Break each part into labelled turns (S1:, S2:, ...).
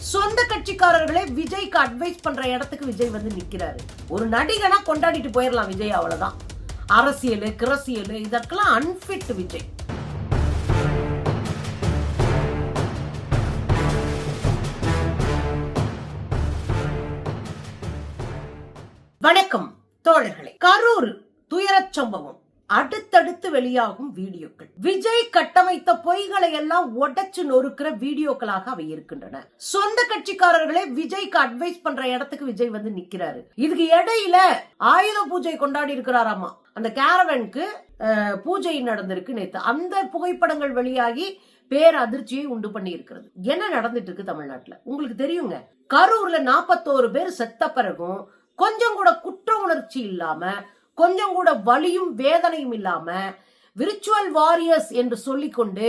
S1: சொந்த கட்சிக்காரர்களே விஜய்க்கு அட்வைஸ் பண்ற இடத்துக்கு விஜய் வந்து நிக்கிறாரு. ஒரு நடிகனா கொண்டாடிட்டு போயிடலாம் விஜய் அவ்வளவுதான். அரசியல் கிரசியல் இதற்கெல்லாம் அன்பிட் விஜய். வணக்கம் தோழர்களே. கரூர் துயரச் சம்பவம். அடுத்தடுத்து வெளியாகும் வீடியோக்கள். விஜய் கட்டமைத்த பொய்களை எல்லாம் உடைச்சு நொறுக்கிற வீடியோக்களாக அவை இருக்கின்றன. சொந்த கட்சிக்காரர்களே விஜய்க்கு அட்வைஸ் பண்ற இடத்துக்கு விஜய் வந்து நிக்கிறாரு. இதுக்கு இடையில ஆயுத பூஜை கொண்டாடி இருக்கிறாராமா? அந்த கேரவனுக்கு பூஜை நடந்திருக்கு நேத்து. அந்த புகைப்படங்கள் வெளியாகி பேர் அதிர்ச்சியை உண்டு பண்ணி இருக்கிறது என்ன நடந்துட்டு இருக்கு தமிழ்நாட்டுல? உங்களுக்கு தெரியுங்க. கரூர்ல நாற்பத்தோரு பேர் செத்த பிறகும் கொஞ்சம் கூட குற்ற உணர்ச்சி இல்லாம கொஞ்சம் கூட வலியும் வேதனையும் இல்லாம விர்ச்சுவல் வாரியர்ஸ் என்று சொல்லிக்கொண்டு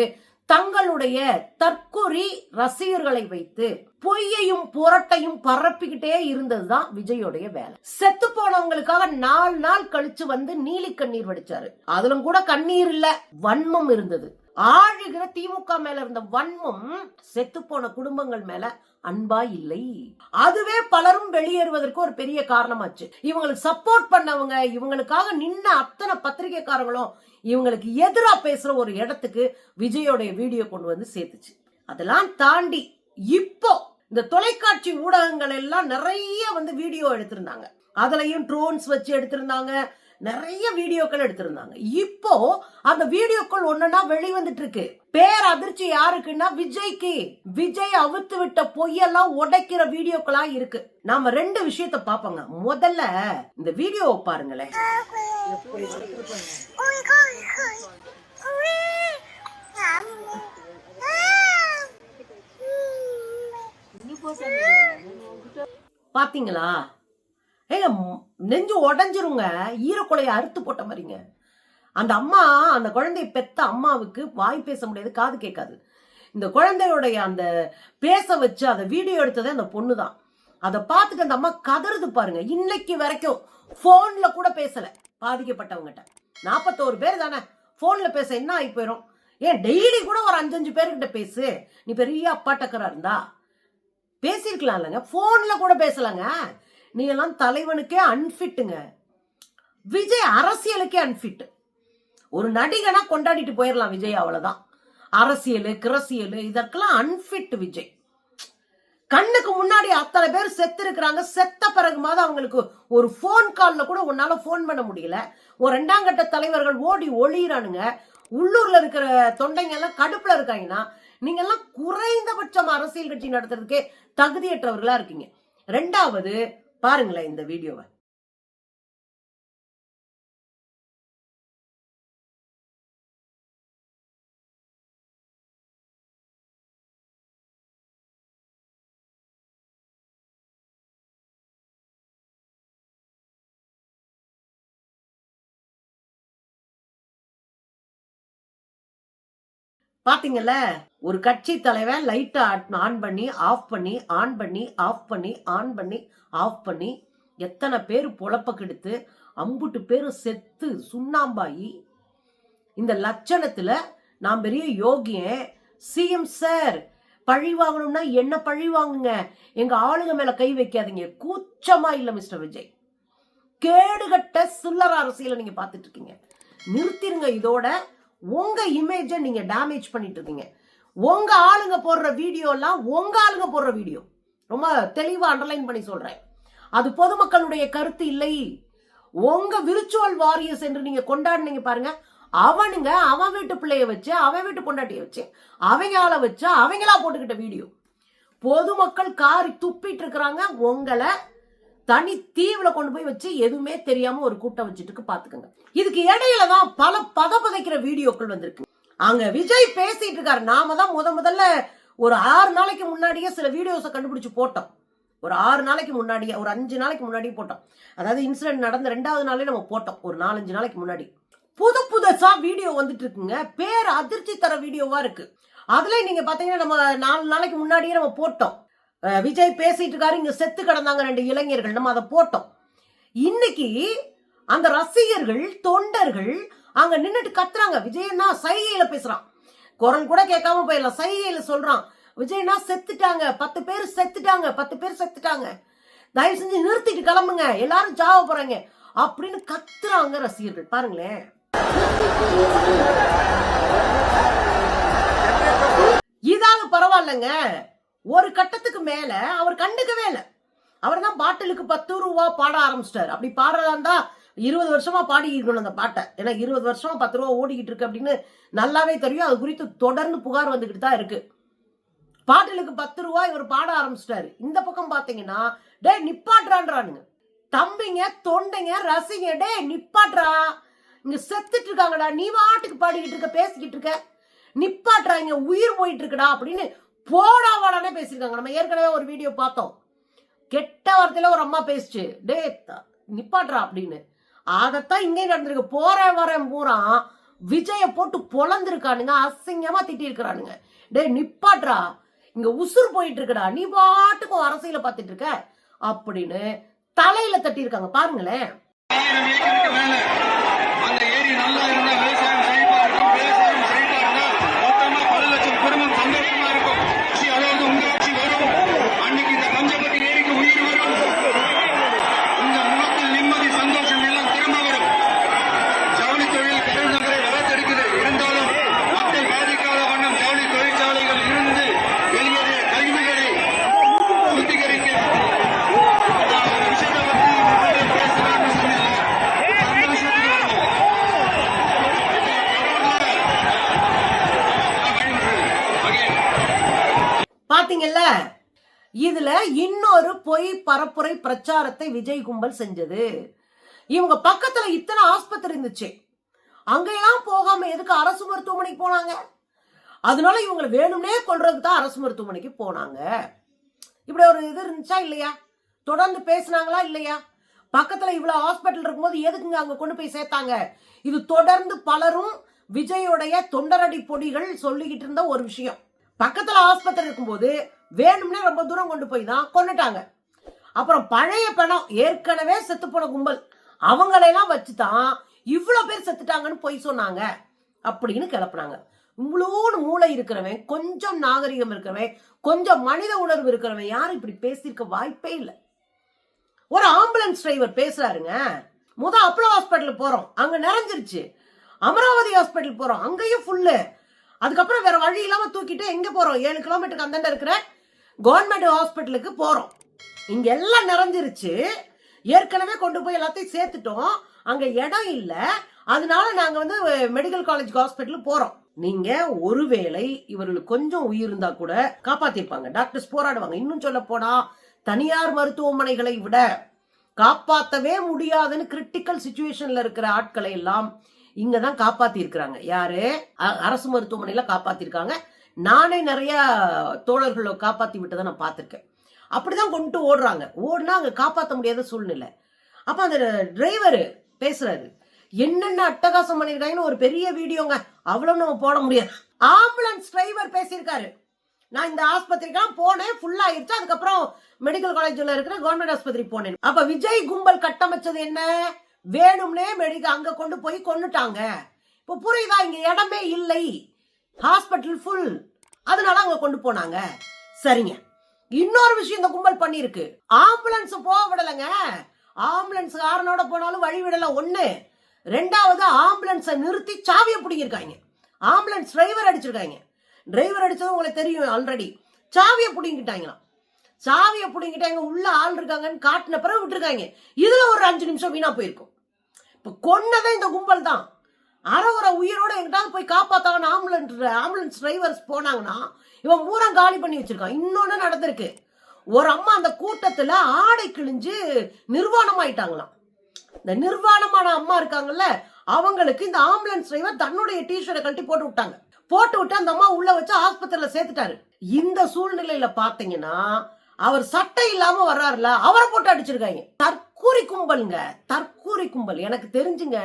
S1: தங்களுடைய தற்கொறி ரசிகர்களை வைத்து பொய்யையும் புரட்டையும் பரப்பிக்கிட்டே இருந்ததுதான் விஜயோடைய வேலை. செத்து போனவங்களுக்காக நாலு நாள் கழிச்சு வந்து நீலி கண்ணீர் வடிச்சாரு. அதிலும் கூட கண்ணீர் இல்ல வன்மம் இருந்தது. ஆழுகிற திமுக மேல இருந்த வன்மம் செத்து போன குடும்பங்கள் மேல அன்பா இல்லை. அதுவே பலரும் வெளியேறுவதற்கு ஒரு பெரிய காரணமாச்சு. இவங்களுக்கு சப்போர்ட் பண்ணவங்க இவங்களுக்காக நின்ன அத்தனை பத்திரிகைக்காரங்களும் இவங்களுக்கு எதிராக பேசுற ஒரு இடத்துக்கு விஜயோடைய வீடியோ கொண்டு வந்து சேர்த்துச்சு. அதெல்லாம் தாண்டி இப்போ இந்த தொலைக்காட்சி ஊடகங்கள் எல்லாம் நிறைய வந்து வீடியோ எடுத்திருந்தாங்க. அதுலயும் ட்ரோன்ஸ் வச்சு எடுத்திருந்தாங்க. நிறைய வீடியோக்கள் எடுத்திருந்தாங்க. இப்போ அந்த வீடியோக்கள் ஒன்னா வெளிவந்துட்டு இருக்கு பேர் அதிர்ச்சி யாருக்குன்னா விஜய்க்கு. விஜய் அவுத்து விட்ட பொய்யெல்லாம் உடைக்கிற வீடியோக்களா இருக்கு. நாம ரெண்டு விஷயத்த பாப்போங்க. முதல்ல இந்த வீடியோவை பாருங்களேன் பாத்தீங்களா? ஏங்க நெஞ்சு உடஞ்சிருங்க. ஈரக்குலைய அறுத்து போட்ட மாதிரிங்க. அந்த அம்மா அந்த குழந்தைய பெத்த அம்மாவுக்கு வாய் பேச முடியாது காது கேட்காது. இந்த குழந்தையோடைய அந்த பேச வச்சு அதை வீடியோ எடுத்ததே அந்த பொண்ணு தான் அதை பார்த்துட்டு அந்த அம்மா கதறுது பாருங்க. இன்னைக்கு வரைக்கும் ஃபோனில் கூட பேசல பாதிக்கப்பட்டவங்ககிட்ட நாற்பத்தோரு பேர் தானே ஃபோனில் பேச என்ன ஆகி போயிடும் ஏன் டெய்லி கூட ஒரு அஞ்சஞ்சு பேர்கிட்ட பேசு. நீ பெரிய அப்பாட்டக்கரா இருந்தா. பேசியிருக்கலாம் இல்லைங்க ஃபோனில் கூட பேசலாங்க. நீ எல்லாம் தலைவனுக்கே அன்ஃபிட்டுங்க விஜய் அரசியலுக்கே அன்ஃபிட் ஒரு நடிகனா கொண்டாடிட்டு போயிடலாம் விஜய் அவ்வளவுதான். அரசியல் கிரசியல் இதற்கெல்லாம் அன்ஃபிட் விஜய். கண்ணுக்கு முன்னாடி அத்தனை பேர் செத்து இருக்கிறாங்க செத்த பிறகுமாவது அவங்களுக்கு ஒரு ஃபோன் கால்ல கூட உன்னால ஃபோன் பண்ண முடியல. ஒரு ரெண்டாம் கட்ட தலைவர்கள் ஓடி ஒளியிறானுங்க. உள்ளூர்ல இருக்கிற தொண்டைங்க எல்லாம் கடுப்புல இருக்காங்கன்னா நீங்க எல்லாம் குறைந்தபட்சம் அரசியல் கட்சி நடத்துறதுக்கே தகுதியற்றவர்களா இருக்கீங்க. ரெண்டாவது பாருங்களேன் இந்த வீடியோவை. பாத்தீங்கல்ல? ஒரு கட்சி தலைவன் லைட்டை ஆன் பண்ணி ஆஃப் பண்ணி ஆன் பண்ணி ஆஃப் பண்ணி ஆன் பண்ணி ஆஃப் பண்ணி எத்தனை பேர் பொழப்ப கெடுத்து அம்புட்டு பேர் செத்து சுண்ணாம்பாயி. இந்த லட்சணத்துல நான் பெரிய யோகியன். சிஎம் சார் பழி வாங்கணும்னா என்ன பழி வாங்குங்க? எங்க ஆளுங்க மேல கை வைக்காதீங்க. கூச்சமா இல்ல மிஸ்டர் விஜய். கேடுகட்ட சில்லற அரசியலை நீங்க பார்த்துட்டு இருக்கீங்க. நிறுத்திருங்க இதோட. உங்க இமேஜை நீங்க டேமேஜ் பண்ணிட்டு இருக்கீங்க. உங்க ஆளுங்க போடுற வீடியோலாம் உங்க ஆளுங்க போடுற வீடியோ ரொம்ப தெளிவா அண்டர்லைன் பண்ணி சொல்றேன். அது பொதுமக்களுடைய கருத்து இல்லை. உங்க விர்ச்சுவல் வாரியர்ஸ் என்று நீங்க கொண்டாடுனீங்க பாருங்க. அவனுங்க அவன் வீட்டு பிள்ளைய வச்சு அவன் வீட்டு பொண்டாட்டிய வச்சு அவங்க ஆளை வச்சு அவங்களா போட்டுக்கிட்ட வீடியோ பொதுமக்கள் காரி துப்பிட்டு இருக்கிறாங்க. உங்களை தனி தீவுல கொண்டு போய் வச்சு எதுவுமே தெரியாம ஒரு கூட்டம் வச்சுட்டு பாத்துக்கோங்க. இதுக்கு இடையில தான் பல பதப்பதைக்கிற வீடியோக்கள் வந்திருக்கு. அங்க விஜய் பேசிட்டு இருக்காரு. நாம தான் முத முதல்ல ஒரு ஆறு நாளைக்கு முன்னாடியே சில வீடியோஸை கண்டுபிடிச்சு போட்டோம். ஒரு ஆறு நாளைக்கு முன்னாடியே ஒரு அஞ்சு நாளைக்கு முன்னாடியே போட்டோம். அதாவது இன்சிடென்ட் நடந்த ரெண்டாவது நாளே நம்ம போட்டோம். ஒரு நாலஞ்சு நாளைக்கு முன்னாடி. புது புதுசா வீடியோ வந்துட்டு இருக்குங்க. பேர் அதிர்ச்சி தர வீடியோவா இருக்கு. அதுல நீங்க பாத்தீங்கன்னா நம்ம நாலு நாளைக்கு முன்னாடியே நம்ம போட்டோம். விஜய் பேசிட்டு இருக்காரு இங்க செத்து கிடந்தாங்க ரெண்டு இளைஞர்கள் நம்ம அதை போட்டோம். இன்னைக்கு அந்த ரசிகர்கள் தொண்டர்கள் அங்க நின்னுட்டு கத்துறாங்க. விஜயன்னா சைகையில பேசுறான். குரல் கூட கேட்காம போயிடலாம் சைகையில சொல்றான். விஜய்னா செத்துட்டாங்க பத்து பேர் செத்துட்டாங்க பத்து பேர் செத்துட்டாங்க. தயவு செஞ்சு நிறுத்திட்டு கிளம்புங்க எல்லாரும் ஜாவ போறாங்க அப்படின்னு கத்துறாங்க ரசிகர்கள். பாருங்களேன். இதாவது பரவாயில்லைங்க. ஒரு கட்டத்துக்கு மேல அவர் கண்டுக்கவே இல்லை. அவர் தான் பாட்டிலுக்கு பத்து ரூபா பாட ஆரம்பிச்சிட்டாரு. அப்படி பாடுறதா இருந்தா இருபது வருஷமா பாடி இருக்கணும் அந்த பாட்டை. ஏன்னா இருபது வருஷமா பத்து ரூபா ஓடிக்கிட்டு இருக்கு அப்படின்னு நல்லாவே தெரியும். அது குறித்து தொடர்ந்து புகார் வந்துகிட்டு தான் இருக்கு. பாட்டிலுக்கு பத்து ரூபா இவர் பாட ஆரம்பிச்சிட்டாரு. இந்த பக்கம் பாத்தீங்கன்னா டே நிப்பாட்றான்றானுங்க தம்பிங்க தொண்டைங்க ரசிங்க டே நிப்பாட்றா இங்க செத்துட்டு இருக்காங்கடா. நீ வாட்டுக்கு பாடிக்கிட்டு இருக்க பேசிக்கிட்டு இருக்க. நிப்பாட்டுறா இங்க உயிர் போயிட்டு இருக்கடா அப்படின்னு போடா வாடானே பேசியிருக்காங்க. நம்ம ஏற்கனவே ஒரு வீடியோ பார்த்தோம். கெட்ட வார்த்தையில ஒரு அம்மா பேசிச்சு. டே த- நிப்பாட்றா அப்படின்னு. அதைத்தான் இங்கே நடந்திருக்கு. போற வரேன் பூரா விஜய போட்டு பொழந்திருக்கானுங்க. அசிங்கமா திட்டி இருக்கிறானுங்க டே நிப்பாட்றா. இங்க உசுர் போயிட்டு இருக்கடா நீ பாட்டுக்கும் அரசியல பாத்துட்டு இருக்க அப்படின்னு தலையில தட்டி இருக்காங்க பாருங்களேன் பொய் பரப்புரை பிரச்சாரத்தை விஜய் கும்பல் செஞ்சது. இவங்க பக்கத்துல இத்தனை ஆஸ்பத்திரி இருந்துச்சு. அங்கெல்லாம் போகாம எதுக்கு அரசு மருத்துவமனைக்கு போனாங்க? அதனால இவங்களை வேணும்னே கொள்றதுக்கு தான் அரசு மருத்துவமனைக்கு போனாங்க. இப்படி ஒரு இது இருந்துச்சா இல்லையா? தொடர்ந்து பேசுனாங்களா இல்லையா? பக்கத்துல இவ்வளவு ஹாஸ்பிட்டல் இருக்கும்போது எதுக்குங்க அங்க கொண்டு போய் சேர்த்தாங்க? இது தொடர்ந்து பலரும் விஜயோடைய தொண்டரடி பொடிகள் சொல்லிக்கிட்டு இருந்த ஒரு விஷயம். பக்கத்துல ஆஸ்பத்திரி இருக்கும்போது வேணும்னே ரொம்ப தூரம் கொண்டு போய் தான் கொண்டுட்டாங்க அப்புறம் பழைய பணம் ஏற்கனவே செத்து போன கும்பல் அவங்களையெல்லாம் வச்சு தான் இவ்வளோ பேர் செத்துட்டாங்கன்னு போய் சொன்னாங்க. அப்படின்னு கிளப்புனாங்க. இவ்வளோன்னு மூளை இருக்கிறவன் கொஞ்சம் நாகரிகம் இருக்கிறவன் கொஞ்சம் மனித உணர்வு இருக்கிறவன் யாரும் இப்படி பேசியிருக்க வாய்ப்பே இல்லை. ஒரு ஆம்புலன்ஸ் டிரைவர் பேசுறாருங்க. முத அப்பளோ ஹாஸ்பிட்டல் போறோம். அங்க நிறைஞ்சிருச்சு. அமராவதி ஹாஸ்பிட்டல் போறோம். அங்கேயும் ஃபுல்லு அதுக்கப்புறம் வேற வழி இல்லாம தூக்கிட்டு எங்க போறோம்? ஏழு கிலோமீட்டருக்கு அந்தாண்ட இருக்கிற கவர்மெண்ட் ஹாஸ்பிட்டலுக்கு போகிறோம் இங்கே எல்லாம் நிறைஞ்சிருச்சு. ஏற்கனவே கொண்டு போய் எல்லாத்தையும் சேர்த்துட்டோம். அங்கே இடம் இல்லை. அதனால நாங்கள் வந்து மெடிக்கல் காலேஜ் ஹாஸ்பிட்டலுக்கு போகிறோம் நீங்க ஒருவேளை இவர்களுக்கு கொஞ்சம் உயிர் இருந்தா கூட காப்பாத்திருப்பாங்க. டாக்டர்ஸ் போராடுவாங்க. இன்னும் சொல்ல போனா தனியார் மருத்துவமனைகளை விட காப்பாத்தவே முடியாதுன்னு கிரிட்டிக்கல் சுச்சுவேஷன்ல இருக்கிற ஆட்களை எல்லாம் இங்க தான் காப்பாத்தி இருக்கிறாங்க யாரு? அ- அரசு மருத்துவமனையில காப்பாத்திருக்காங்க. நானே நிறைய தோழர்களை காப்பாத்தி விட்டதை நான் பார்த்திருக்கேன். அப்படிதான் கொண்டு ஓடுறாங்க. ஓடுனா அங்க காப்பாற்ற முடியாத சூழ்நிலை. அப்ப அந்த டிரைவர் பேசுறாரு என்னென்ன அட்டகாசம் பண்ணியிருக்காங்கன்னு ஒரு பெரிய வீடியோங்க. அவ்வளவு நம்ம போட முடியாது. ஆம்புலன்ஸ் டிரைவர் பேசியிருக்காரு நான் இந்த ஆஸ்பத்திரிக்கெல்லாம் போனேன் ஃபுல்லாக ஆயிடுச்சு அதுக்கப்புறம் மெடிக்கல் காலேஜ்ல இருக்கிற கவர்மெண்ட் ஆஸ்பத்திரி போனேன். அப்ப விஜய் கும்பல் கட்டமைச்சது என்ன? வேணும்னே மெடிக்கல் அங்க கொண்டு போய் கொண்டுட்டாங்க இப்போ புரியுதா? இங்க இடமே இல்லை. ஹாஸ்பிட்டல் ஃபுல் அதனால அங்க கொண்டு போனாங்க. சரிங்க. இன்னொரு விஷயம் இந்த கும்பல் பண்ணிருக்கு ஆம்புலன்ஸ் போக விடலைங்க. ஆம்புலன்ஸ் காரனோட போனாலும் வழி விடல. ஒண்ணு. ரெண்டாவது ஆம்புலன்ஸை நிறுத்தி சாவியை பிடிங்கிருக்காங்க ஆம்புலன்ஸ் டிரைவர் அடிச்சிருக்காங்க. டிரைவர் அடிச்சது உங்களுக்கு தெரியும் ஆல்ரெடி சாவியை பிடிங்கிட்டாங்களாம். சாவியை பிடிங்கிட்டாங்க உள்ள ஆள் இருக்காங்கன்னு காட்டின பிறகு விட்டுருக்காங்க. இதுல ஒரு அஞ்சு நிமிஷம் வீணா போயிருக்கும். இப்ப கொன்னதே இந்த கும்பல் தான். அறகுற உயிரோட எங்கிட்டாவது போய் காப்பாத்தாங்க ஆம்புலன்ஸ் ஆம்புலன்ஸ் டிரைவர்ஸ் போனாங்கன்னா இவன் பூரா காலி பண்ணி வச்சிருக்கான். இன்னொன்று நடந்திருக்கு. ஒரு அம்மா அந்த கூட்டத்தில் ஆடை கிழிஞ்சு நிர்வாணம் ஆயிட்டாங்களாம் இந்த நிர்வாணமான அம்மா இருக்காங்கல்ல அவங்களுக்கு இந்த ஆம்புலன்ஸ் டிரைவர் தன்னுடைய டிஷர்ட்டை கழட்டி போட்டு விட்டாங்க. போட்டு விட்டு அந்த அம்மா உள்ள வச்சு ஆஸ்பத்திரியில் சேர்த்துட்டாரு. இந்த சூழ்நிலையில பாத்தீங்கன்னா அவர் சட்டை இல்லாம வர்றாருல அவரை போட்டு அடிச்சிருக்காங்க. தற்கூரி கும்பலுங்க தற்கூரி கும்பல். எனக்கு தெரிஞ்சுங்க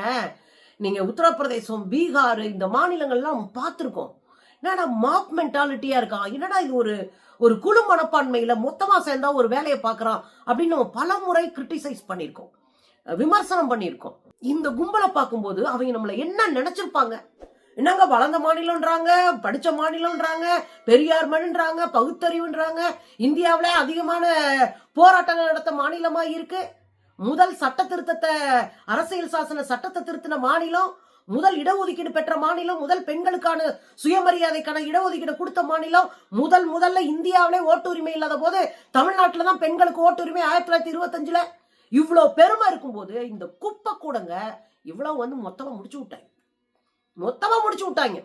S1: நீங்கள் உத்தரப்பிரதேசம் பீகார் இந்த மாநிலங்கள்லாம் பார்த்துருக்கோம். என்னடா மாப் மென்டாலிட்டியாக இருக்கான் என்னடா இது ஒரு ஒரு குழு மனப்பான்மையில் மொத்தமாக சேர்ந்தா ஒரு வேலையை பார்க்குறான் அப்படின்னு நம்ம பல முறை கிரிட்டிசைஸ் பண்ணியிருக்கோம். விமர்சனம் பண்ணியிருக்கோம். இந்த கும்பலை பார்க்கும்போது அவங்க நம்மளை என்ன நினைச்சிருப்பாங்க? என்னங்க வளர்ந்த மாநிலம்ன்றாங்க படித்த மாநிலம்ன்றாங்க பெரியார் மண்ன்றாங்க பகுத்தறிவுன்றாங்க இந்தியாவில் அதிகமான போராட்டங்கள் நடத்த மாநிலமாக இருக்குது முதல் சட்ட திருத்தத்தை அரசியல் சாசன சட்டத்தை திருத்தின மாநிலம் முதல் இடஒதுக்கீடு பெற்ற மாநிலம் முதல் பெண்களுக்கான சுயமரியாதைக்கான இடஒதுக்கீடு கொடுத்த மாநிலம் முதல் முதல்ல இந்தியாவிலே ஓட்டுரிமை இல்லாத போது தமிழ்நாட்டில் தான் பெண்களுக்கு ஓட்டுரிமை ஆயிரத்தி தொள்ளாயிரத்தி இருபத்தஞ்சுல. இவ்வளோ பெருமை இருக்கும்போது இந்த குப்பை கூடங்க இவ்வளோ வந்து மொத்தமாக முடிச்சு விட்டாங்க. மொத்தமாக முடிச்சு விட்டாங்க.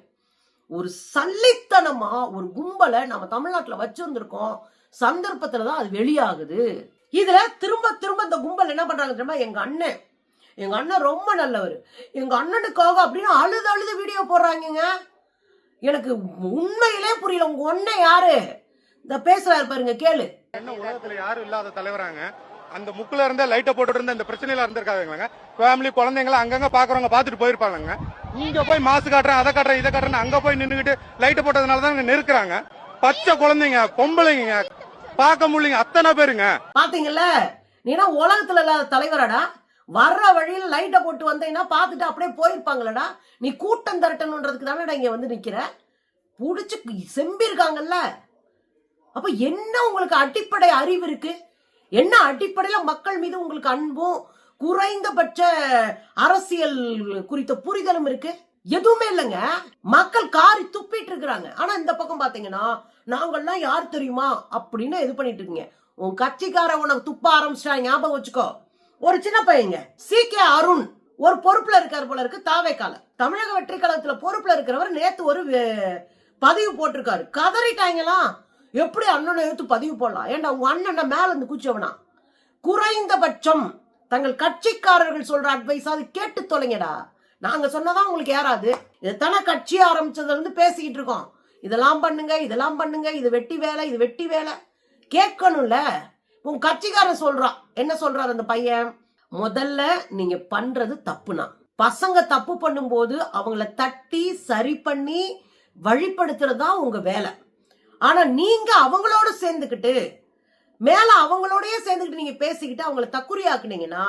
S1: ஒரு சல்லித்தனமா ஒரு கும்பலை நம்ம தமிழ்நாட்டில் வச்சிருந்திருக்கோம். சந்தர்ப்பத்தில் தான் அது வெளியாகுது. இதுல திரும்ப திரும்ப இந்த கும்பல் என்ன பண்றாங்க தெரியுமா? எங்க அண்ணன். எங்க அண்ணன் ரொம்ப நல்லவர். எங்க அண்ணனுக்காக அப்படின்னு அழுது அழுது வீடியோ போடுறாங்கங்க. எனக்கு உண்மையிலே புரியல. உங்க ஒண்ணன் யாரு? இந்த பேசுறாரு பாருங்க கேளு.
S2: என்ன உலகத்துல யாரும் இல்லாத தலைவராங்க. அந்த முக்குல இருந்த லைட்டை போட்டு இருந்த இந்த பிரச்சனையில இருந்திருக்காங்க ஃபேமிலி குழந்தைங்கள அங்கங்க பாக்குறவங்க பாத்துட்டு போயிருப்பாங்க இங்க போய் மாசு காட்டுறேன் அதை காட்டுறேன் இதை காட்டுறேன் அங்க போய் நின்னுகிட்டு லைட்டை போட்டதுனால தான் நிறுக்கிறாங்க பச்சை குழந்தைங்க பொம்பளைங்க பார்க்க முடியல அத்தனை பேருங்க.
S1: பாத்தீங்கல்ல? நீனா உலகத்துல இல்லாத தலைவராடா? வர்ற வழியில் லைட்டை போட்டு வந்தீங்கன்னா பார்த்துட்டு அப்படியே போயிருப்பாங்களடா? நீ கூட்டம் திரட்டணுன்றதுக்கு தானடா இங்கே வந்து நிற்கிற பிடிச்சி செம்பிருக்காங்கல்ல அப்போ என்ன உங்களுக்கு அடிப்படை அறிவு இருக்கு? என்ன அடிப்படையில் மக்கள் மீது உங்களுக்கு அன்பும் குறைந்தபட்ச அரசியல் குறித்த புரிதலும் இருக்குது எதுவுமே இல்லைங்க. மக்கள் காரி துப்பிட்டு இருக்கிறாங்க. ஆனா இந்த பக்கம் பாத்தீங்கன்னா நாங்கள்லாம் யார் தெரியுமா? அப்படின்னு இது பண்ணிட்டு இருக்கீங்க. உன் கட்சிக்கார உனக்கு துப்ப ஆரம்பிச்சிட்டா ஞாபகம் வச்சுக்கோ. ஒரு சின்ன பையங்க சி கே அருண் ஒரு பொறுப்புல இருக்காரு போல இருக்கு தாவேக்கால. தமிழக வெற்றி கழகத்துல பொறுப்புல இருக்கிறவர் நேத்து ஒரு பதிவு போட்டிருக்காரு. கதறிட்டாங்களாம். எப்படி அண்ணனை எடுத்து பதிவு போடலாம்? ஏன்டா உங்க அண்ணன் மேல இருந்து குச்சவனா குறைந்தபட்சம் தங்கள் கட்சிக்காரர்கள் சொல்ற அட்வைஸ் அது கேட்டு தொலைங்கடா. நாங்க சொன்னதான் உங்களுக்கு ஏறாது. இதைத்தானே கட்சி ஆரம்பிச்சதுல இருந்து பேசிக்கிட்டு இருக்கோம். இதெல்லாம் பண்ணுங்க இதெல்லாம் பண்ணுங்க இது வெட்டி வேலை இது வெட்டி வேலை. கேட்கணும்ல. உன் கட்சிக்காரன் சொல்றான் என்ன சொல்றாரு அந்த பையன்? முதல்ல நீங்க பண்றது தப்புனா பசங்க தப்பு பண்ணும்போது அவங்கள தட்டி சரி பண்ணி வழிப்படுத்துறது தான் உங்க வேலை. ஆனா நீங்க அவங்களோட சேர்ந்துக்கிட்டு மேல அவங்களோடய சேர்ந்துக்கிட்டு நீங்க பேசிக்கிட்டு அவங்கள தக்குறியாக்குனீங்கன்னா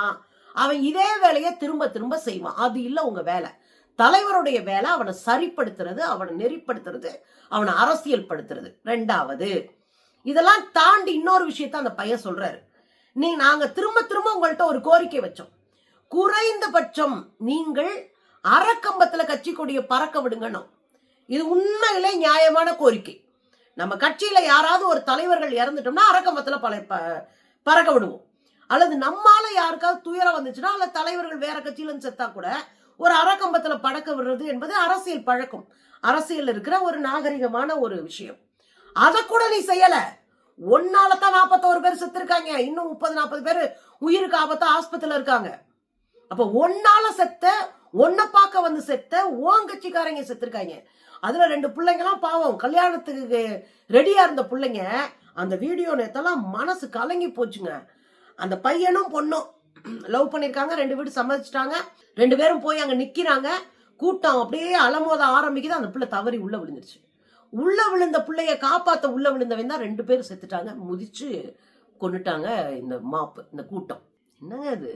S1: அவன் இதே வேலையை திரும்ப திரும்ப செய்வான். அது இல்லை உங்க வேலை. தலைவருடைய வேலை அவனை சரிப்படுத்துறது அவனை நெறிப்படுத்துறது அவனை அரசியல் படுத்துறது ரெண்டாவது இதெல்லாம் தாண்டி இன்னொரு விஷயத்த அந்த பையன் சொல்றாரு. நீ நாங்க திரும்ப திரும்ப உங்கள்கிட்ட ஒரு கோரிக்கை வச்சோம். குறைந்தபட்சம் நீங்கள் அறக்கம்பத்துல கட்சி கொடியை பறக்க விடுங்கணும் இது உண்மையிலே நியாயமான கோரிக்கை. நம்ம கட்சியில யாராவது ஒரு தலைவர்கள் இறந்துட்டோம்னா அறக்கம்பத்துல பல ப- பறக்க விடுவோம். அல்லது நம்மால யாருக்காவது துயரம் வந்துச்சுன்னா அல்ல தலைவர்கள் வேற கட்சியில செத்தா கூட ஒரு அறக்கம்பத்துல படக்க விடுறது என்பது அரசியல் பழக்கம். அரசியல் இருக்கிற ஒரு நாகரிகமான ஒரு விஷயம். அதை கூட நீ செய்யல. ஒன்னால தான் நாற்பத்தோரு பேர் செத்துருக்காங்க. இன்னும் முப்பது நாற்பது பேர் உயிருக்கு ஆபத்தா ஆஸ்பத்திரியில இருக்காங்க. அப்ப ஒன்னால செத்த ஒன்ன பார்க்க வந்து செத்த ஓன் கட்சிக்காரங்க செத்துருக்காங்க. அதுல ரெண்டு பிள்ளைங்கலாம் பாவம். கல்யாணத்துக்கு ரெடியா இருந்த பிள்ளைங்க அந்த வீடியோ நேத்தெல்லாம் மனசு கலங்கி போச்சுங்க. அந்த பையனும் பொண்ணும் லவ் பண்ணியிருக்காங்க ரெண்டு வீடு சம்மதிச்சிட்டாங்க ரெண்டு பேரும் போய் அங்கே நிற்கிறாங்க கூட்டம் அப்படியே அலமோத ஆரம்பிக்குது. அந்த பிள்ளை தவறி உள்ளே விழுந்துருச்சு. உள்ளே விழுந்த பிள்ளைய காப்பாற்ற உள்ளே விழுந்தவன் தான் ரெண்டு பேரும் செத்துட்டாங்க. முதிச்சு கொண்டுட்டாங்க இந்த மாப்பு இந்த கூட்டம். என்னங்க இது?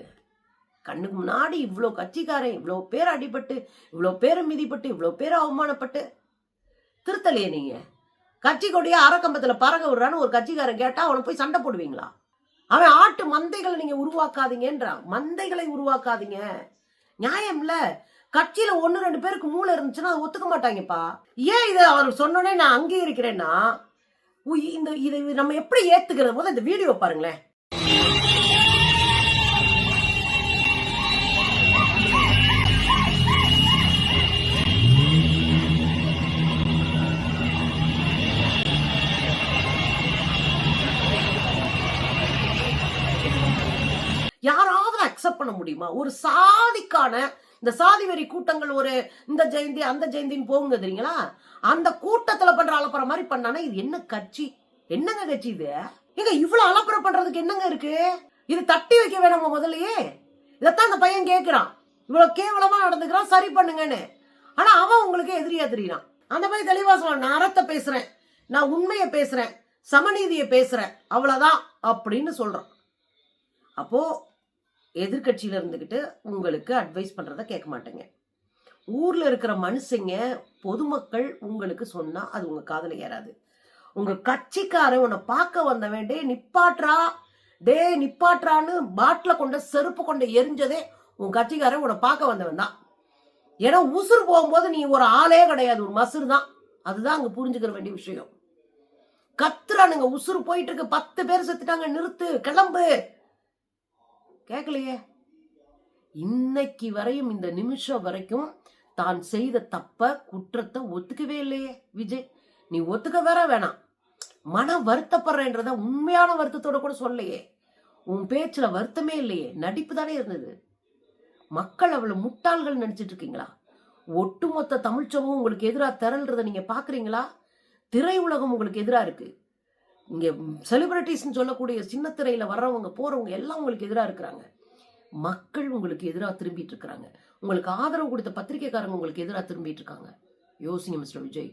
S1: கண்ணுக்கு முன்னாடி இவ்வளோ கட்சிக்காரன் இவ்வளோ பேர் அடிபட்டு இவ்வளோ பேர் மிதிப்பட்டு இவ்வளோ பேர் அவமானப்பட்டு. திருத்தலையே நீங்கள் கட்சி கொடியாக அறக்கம்பத்தில் பறக்க விடுறான்னு ஒரு கட்சிக்காரன் கேட்டால் அவனை போய் சண்டை போடுவீங்களா? அவன் ஆட்டு மந்தைகளை நீங்க உருவாக்காதீங்கன்றான் மந்தைகளை உருவாக்காதீங்க. நியாயம் இல்ல. கட்சியில ஒன்னு ரெண்டு பேருக்கு மூளை இருந்துச்சுன்னா அதை ஒத்துக்க மாட்டாங்கப்பா. ஏன் இதை அவர் சொன்னோடனே நான் அங்கீகரிக்கிறேன்னா உ- இந்த இதை நம்ம எப்படி ஏத்துக்கிறது? போது இந்த வீடியோ பாருங்களேன். பண்ண முடியுமா? ஒரு சாதிக்கான இந்த சாதி வெறி கூட்டங்கள் ஒரு இந்த ஜெயந்தி அந்த ஜெயந்தின்னு போகுங்க தெரியுங்களா? அந்த கூட்டத்துல பண்ற அலப்புற மாதிரி பண்ணானா இது என்ன கட்சி? என்னங்க கட்சி இது? ஏங்க இவ்வளவு அலப்பற பண்றதுக்கு என்னங்க இருக்கு? இது தட்டி வைக்க வேணாமா முதல்லயே? இதைத்தான் அந்த பையன் கேக்குறான். இவ்வளவு கேவலமா நடந்துக்கிறான் சரி பண்ணுங்கன்னு. ஆனா அவன் உங்களுக்கு எதிரியா தெரியறான். அந்த மாதிரி தெளிவா சொல்ல நான் அறத்தை பேசுறேன். நான் உண்மையை பேசுறேன். சமநீதியை பேசுறேன். அவ்வளவுதான் அப்படின்னு சொல்றான். அப்போ எதிர்க்கட்சியில இருந்துக்கிட்டு உங்களுக்கு அட்வைஸ் பண்ணுறத கேட்க மாட்டேங்க. ஊரில் இருக்கிற மனுஷங்க பொதுமக்கள் உங்களுக்கு சொன்னால் அது உங்கள் காதில் ஏறாது. உங்கள் கட்சிக்காரன் உன்னை பார்க்க வந்தவன் டே நிப்பாட்றா. டே நிப்பாட்றான்னு பாட்டில் கொண்ட செருப்பு கொண்ட எரிஞ்சதே உன் கட்சிக்காரன் உன்னை பார்க்க வந்தவன் தான். ஏன்னா உசுறு போகும்போது நீ ஒரு ஆளே கிடையாது. ஒரு மசுறு தான். அதுதான் அங்கே புரிஞ்சுக்கிற வேண்டிய விஷயம். கத்துறானுங்க. உசுறு போயிட்டு இருக்கு. பத்து பேர் செத்துட்டாங்க. நிறுத்து. கிளம்பு. கேட்கலையே இன்னைக்கு வரையும் இந்த நிமிஷம் வரைக்கும் தான் செய்த தப்ப குற்றத்தை ஒத்துக்கவே இல்லையே விஜய். நீ ஒத்துக்க வேற வேணாம். மன வருத்தப்படுறேன்றத உண்மையான வருத்தத்தோட கூட சொல்லையே உன் பேச்சுல வருத்தமே இல்லையே நடிப்பு தானே இருந்தது. மக்கள் அவ்வளவு முட்டாள்கள் நினைச்சிட்டு இருக்கீங்களா? ஒட்டுமொத்த தமிழ்ச்சமும் உங்களுக்கு எதிராக திரள்றத நீங்க பாக்குறீங்களா? திரையுலகம் உங்களுக்கு எதிராக இருக்கு. இங்கே செலிபிரிட்டிஸ்னு சொல்லக்கூடிய சின்ன வர்றவங்க போகிறவங்க எல்லாம் உங்களுக்கு எதிராக இருக்கிறாங்க. மக்கள் உங்களுக்கு எதிராக திரும்பிட்டு இருக்கிறாங்க. உங்களுக்கு ஆதரவு கொடுத்த பத்திரிக்கைக்காரங்க உங்களுக்கு எதிராக திரும்பிட்டு இருக்காங்க. யோசிங்க மிஸ்டர் விஜய்.